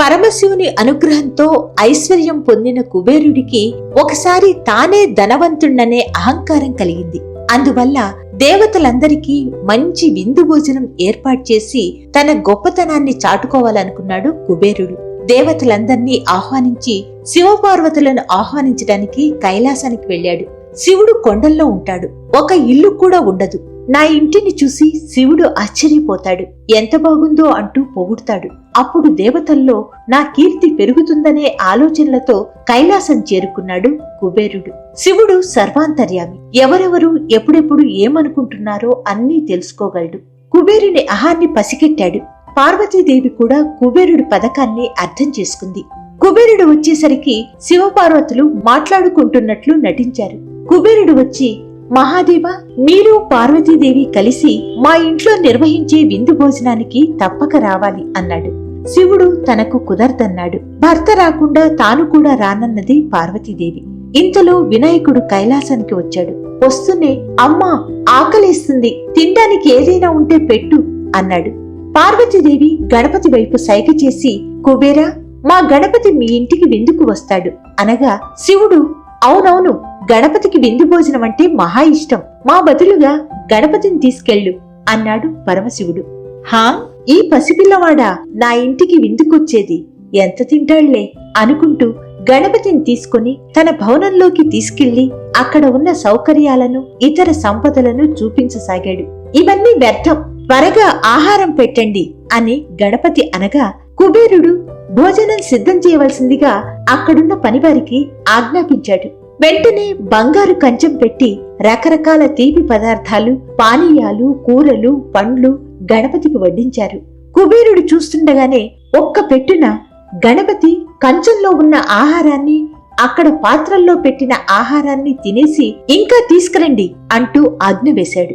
పరమశివుని అనుగ్రహంతో ఐశ్వర్యం పొందిన కుబేరుడికి ఒకసారి తానే ధనవంతుణ్ణనే అహంకారం కలిగింది. అందువల్ల దేవతలందరికీ మంచి విందు భోజనం ఏర్పాటు చేసి తన గొప్పతనాన్ని చాటుకోవాలనుకున్నాడు కుబేరుడు. దేవతలందర్నీ ఆహ్వానించి శివపార్వతులను ఆహ్వానించడానికి కైలాసానికి వెళ్ళాడు. శివుడు కొండల్లో ఉంటాడు. ఒక ఇల్లు కూడా ఉండదు. నా ఇంటిని చూసి శివుడు ఆశ్చర్యపోతాడు. ఎంత బాగుందో అంటూ పొగుడతాడు. అప్పుడు దేవతల్లో నా కీర్తి పెరుగుతుందనే ఆలోచనలతో కైలాసం చేరుకున్నాడు కుబేరుడు. శివుడు సర్వాంతర్యామి. ఎవరెవరు ఎప్పుడెప్పుడు ఏమనుకుంటున్నారో అన్నీ తెలుసుకోగలడు. కుబేరుని అహాన్ని పసికెట్టాడు పార్వతీదేవి కూడా కుబేరుడి పథకాన్ని అర్థం చేసుకుంది. కుబేరుడు వచ్చేసరికి శివపార్వతులు మాట్లాడుకుంటున్నట్లు నటించారు. కుబేరుడు వచ్చి మహాదేవ మీరు పార్వతీదేవి కలిసి మా ఇంట్లో నిర్వహించే విందు భోజనానికి తప్పక రావాలి అన్నాడు. శివుడు తనకు కుదరదన్నాడు. భర్త రాకుండా తాను కూడా రానన్నది పార్వతీదేవి. ఇంతలో వినాయకుడు కైలాసానికి వచ్చాడు. వస్తూనే అమ్మా ఆకలేస్తుంది. తినడానికి ఏదైనా ఉంటే పెట్టు అన్నాడు. పార్వతీదేవి గణపతి వైపు సైగ చేసి కుబేరా మా గణపతి మీ ఇంటికి విందుకు వస్తాడు అనగా శివుడు అవునవును గణపతికి విందు భోజనం అంటే మహా ఇష్టం. మా బదులుగా గణపతిని తీసుకెళ్ళు అన్నాడు పరమశివుడు. హా ఈ పసిపిల్లవాడా? నా ఇంటికి విందుకొచ్చేది. ఎంత తింటాళ్ళే? అనుకుంటూ గణపతిని తీసుకుని తన భవనంలోకి తీసుకెళ్ళి అక్కడ ఉన్న సౌకర్యాలను ఇతర సంపదలను చూపించసాగాడు. ఇవన్నీ వ్యర్థం. త్వరగా ఆహారం పెట్టండి అని గణపతి అనగా కుబేరుడు భోజనం సిద్ధం చేయవలసిందిగా అక్కడున్న పనివారికి ఆజ్ఞాపించాడు. వెంటనే బంగారు కంచం పెట్టి రకరకాల తీపి పదార్థాలు పానీయాలు కూరలు పండ్లు గణపతికి వడ్డించారు. కుబేరుడు చూస్తుండగానే ఒక్క పెట్టున గణపతి కంచంలో ఉన్న ఆహారాన్ని అక్కడ పాత్రల్లో పెట్టిన ఆహారాన్ని తినేసి ఇంకా తీసుకురండి అంటూ ఆజ్ఞ వేశాడు.